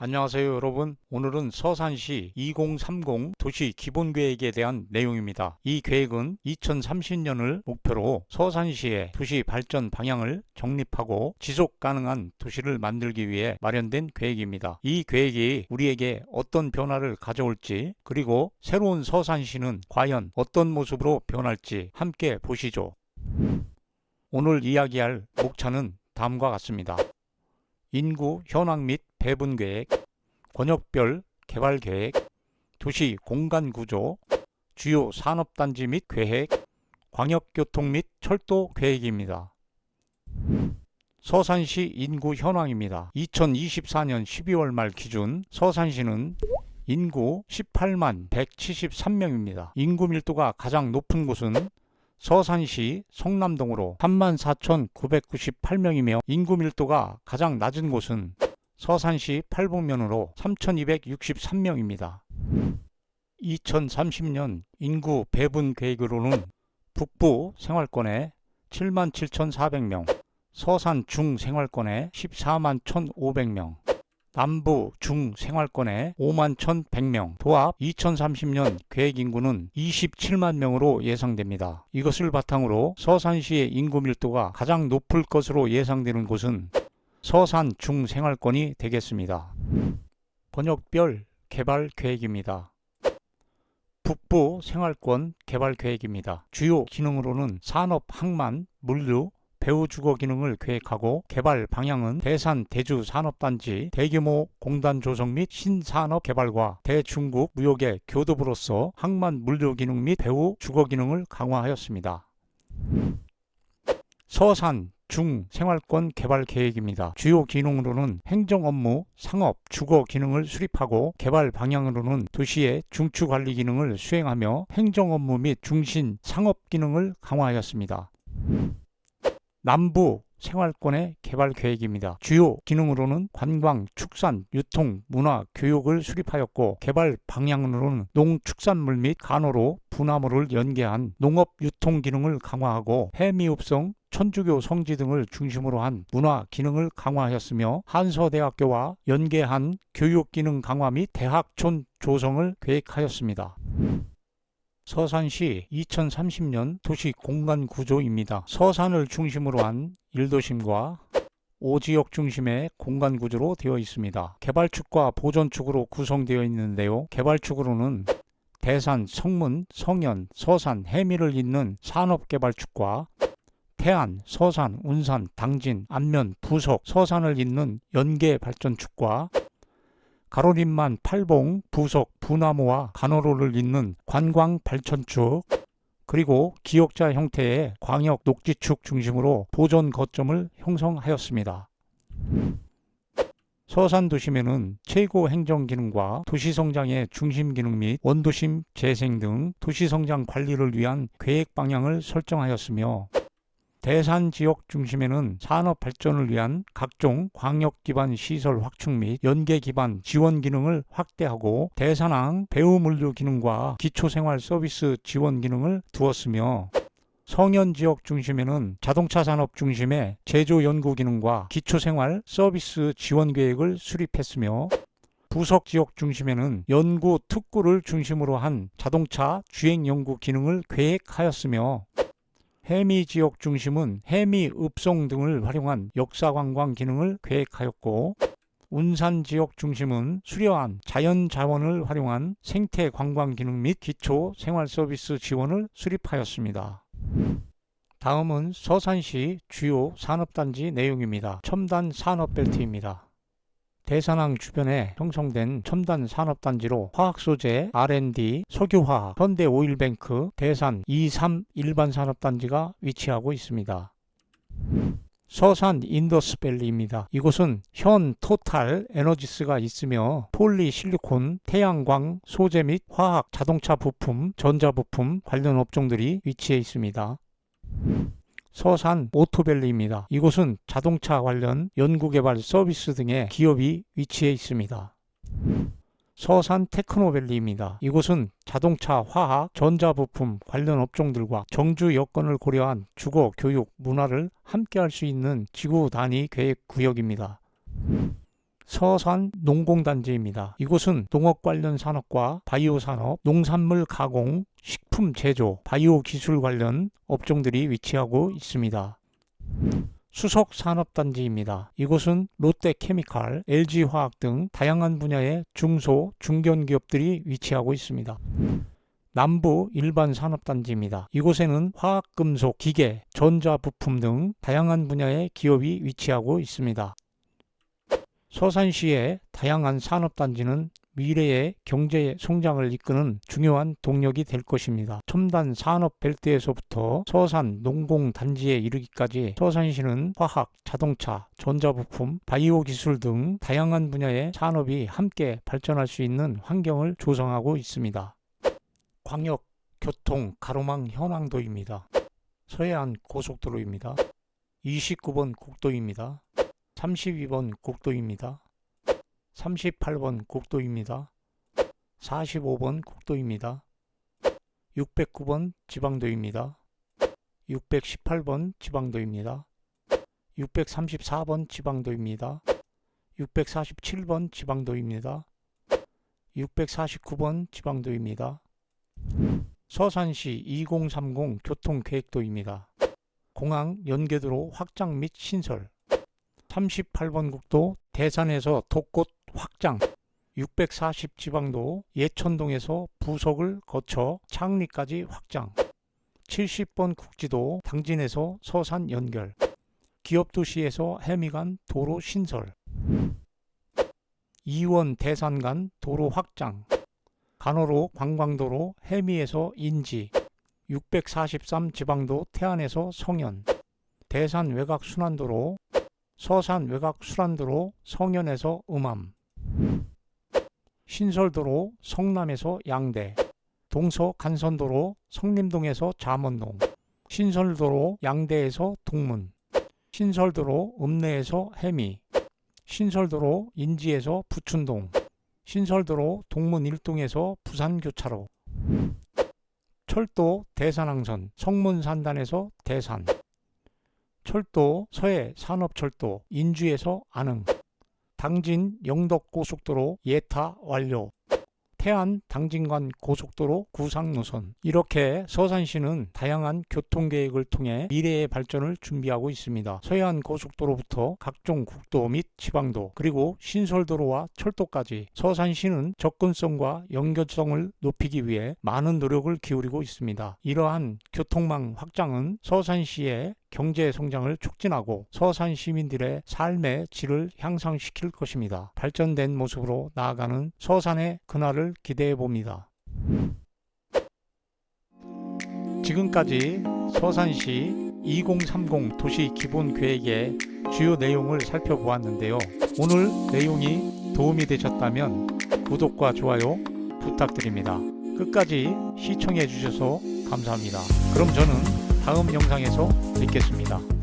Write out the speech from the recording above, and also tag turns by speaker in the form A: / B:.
A: 안녕하세요 여러분 오늘은 서산시 2030 도시 기본계획에 대한 내용입니다. 이 계획은 2030년을 목표로 서산시의 도시 발전 방향을 정립하고 지속 가능한 도시를 만들기 위해 마련된 계획입니다. 이 계획이 우리에게 어떤 변화를 가져올지 그리고 새로운 서산시는 과연 어떤 모습으로 변할지 함께 보시죠. 오늘 이야기할 목차는 다음과 같습니다. 인구 현황 및 배분 계획, 권역별 개발 계획, 도시 공간 구조, 주요 산업단지 및 계획, 광역교통 및 철도 계획입니다. 서산시 인구 현황입니다. 2024년 12월 말 기준 서산시는 인구 18만 173명입니다. 인구 밀도가 가장 높은 곳은 서산시 성남동으로 34,998명이며 인구 밀도가 가장 낮은 곳은 서산시 팔북면으로 3,263명입니다. 2030년 인구 배분 계획으로는 북부 생활권에 77,400명, 서산 중 생활권에 14만 1,500명, 남부 중 생활권에 5만 1,100명, 도합 2030년 계획 인구는 27만 명으로 예상됩니다. 이것을 바탕으로 서산시의 인구 밀도가 가장 높을 것으로 예상되는 곳은 서산 중 생활권이 되겠습니다. 번역별 개발 계획입니다. 북부 생활권 개발 계획입니다. 주요 기능으로는 산업 항만, 물류, 배후 주거 기능을 계획하고 개발 방향은 대산 대주 산업단지 대규모 공단 조성 및 신산업 개발과 대중국 무역의 교두부로서 항만 물류 기능 및 배후 주거 기능을 강화하였습니다. 서산 중 생활권 개발 계획입니다. 주요 기능으로는 행정 업무, 상업, 주거 기능을 수립하고 개발 방향으로는 도시의 중추 관리 기능을 수행하며 행정 업무 및 중심 상업 기능을 강화하였습니다. 남부 생활권의 개발 계획입니다. 주요 기능으로는 관광, 축산, 유통, 문화, 교육을 수립하였고 개발 방향으로는 농축산물 및 간호로 분화물을 연계한 농업 유통 기능을 강화하고 해미읍성, 천주교 성지 등을 중심으로 한 문화 기능을 강화하였으며 한서대학교와 연계한 교육 기능 강화 및 대학촌 조성을 계획하였습니다. 서산시 2030년 도시 공간 구조입니다. 서산을 중심으로 한 1도심과 5지역 중심의 공간 구조로 되어 있습니다. 개발축과 보존축으로 구성되어 있는데요. 개발축으로는 대산, 성문, 성현, 서산, 해미를 잇는 산업개발축과 태안, 서산, 운산, 당진, 안면, 부석, 서산을 잇는 연계발전축과 가로림만, 팔봉, 부석, 부나무와 간호로를 잇는 관광발전축 그리고 기역자 형태의 광역 녹지축 중심으로 보존 거점을 형성하였습니다. 서산 도심에는 최고 행정 기능과 도시 성장의 중심 기능 및 원도심 재생 등 도시 성장 관리를 위한 계획 방향을 설정하였으며 대산 지역 중심에는 산업 발전을 위한 각종 광역 기반 시설 확충 및 연계 기반 지원 기능을 확대하고 대산항 배후 물류 기능과 기초 생활 서비스 지원 기능을 두었으며 성현 지역 중심에는 자동차 산업 중심의 제조 연구 기능과 기초 생활 서비스 지원 계획을 수립했으며 부석 지역 중심에는 연구 특구를 중심으로 한 자동차 주행 연구 기능을 계획하였으며 해미 지역 중심은 해미 읍송 등을 활용한 역사 관광 기능을 계획하였고 운산 지역 중심은 수려한 자연 자원을 활용한 생태 관광 기능 및 기초 생활 서비스 지원을 수립하였습니다. 다음은 서산시 주요 산업단지 내용입니다. 첨단 산업벨트입니다. 대산항 주변에 형성된 첨단 산업단지로 화학소재, R&D, 석유화학, 현대오일뱅크, 대산 2, 3 일반 산업단지가 위치하고 있습니다. 서산 인더스밸리입니다. 이곳은 현 토탈 에너지스가 있으며 폴리실리콘, 태양광, 소재 및 화학, 자동차 부품, 전자부품 관련 업종들이 위치해 있습니다. 서산 오토밸리입니다. 이곳은 자동차 관련 연구개발 서비스 등의 기업이 위치해 있습니다. 서산 테크노밸리입니다. 이곳은 자동차, 화학, 전자부품 관련 업종들과 정주 여건을 고려한 주거, 교육, 문화를 함께 할 수 있는 지구 단위 계획 구역입니다. 서산 농공단지입니다. 이곳은 농업 관련 산업과 바이오 산업, 농산물 가공, 식품 제조, 바이오 기술 관련 업종들이 위치하고 있습니다. 수석 산업단지입니다. 이곳은 롯데케미칼, LG화학 등 다양한 분야의 중소, 중견 기업들이 위치하고 있습니다. 남부 일반 산업단지입니다. 이곳에는 화학금속, 기계, 전자부품 등 다양한 분야의 기업이 위치하고 있습니다. 서산시의 다양한 산업단지는 미래의 경제 성장을 이끄는 중요한 동력이 될 것입니다. 첨단 산업 벨트에서부터 서산 농공 단지에 이르기까지 서산시는 화학, 자동차, 전자부품, 바이오 기술 등 다양한 분야의 산업이 함께 발전할 수 있는 환경을 조성하고 있습니다. 광역 교통 가로망 현황도입니다. 서해안 고속도로입니다. 29번 국도입니다. 32번 국도입니다. 38번 국도입니다. 45번 국도입니다. 609번 지방도입니다. 618번 지방도입니다. 634번 지방도입니다. 647번 지방도입니다. 649번 지방도입니다. 서산시 2030 교통계획도입니다. 공항 연계도로 확장 및 신설 38번 국도 대산에서 독꽃 확장 640 지방도 예천동에서 부석을 거쳐 창리까지 확장 70번 국지도 당진에서 서산 연결 기업 도시에서 해미간 도로 신설 이원 대산 간 도로 확장 간호로 관광도로 해미에서 인지 643 지방도 태안에서 성현 대산 외곽 순환도로 서산 외곽 순환도로 성현에서 음암 신설도로 성남에서 양대 동서 간선도로 성림동에서 잠원동 신설도로 양대에서 동문 신설도로 읍내에서 해미 신설도로 인지에서 부춘동 신설도로 동문 일동에서 부산교차로 철도 대산항선 성문산단에서 대산 철도 서해 산업철도 인주에서 안흥 당진 영덕고속도로 예타 완료 태안 당진간 고속도로 구상 노선 이렇게 서산시는 다양한 교통 계획을 통해 미래의 발전을 준비하고 있습니다. 서해안 고속도로부터 각종 국도 및 지방도 그리고 신설도로와 철도까지 서산시는 접근성과 연결성을 높이기 위해 많은 노력을 기울이고 있습니다. 이러한 교통망 확장은 서산시의 경제 성장을 촉진하고 서산 시민들의 삶의 질을 향상시킬 것입니다. 발전된 모습으로 나아가는 서산의 그날을 기대해 봅니다. 지금까지 서산시 2030 도시 기본 계획의 주요 내용을 살펴보았는데요. 오늘 내용이 도움이 되셨다면 구독과 좋아요 부탁드립니다. 끝까지 시청해 주셔서 감사합니다. 그럼 저는 다음 영상에서 뵙겠습니다.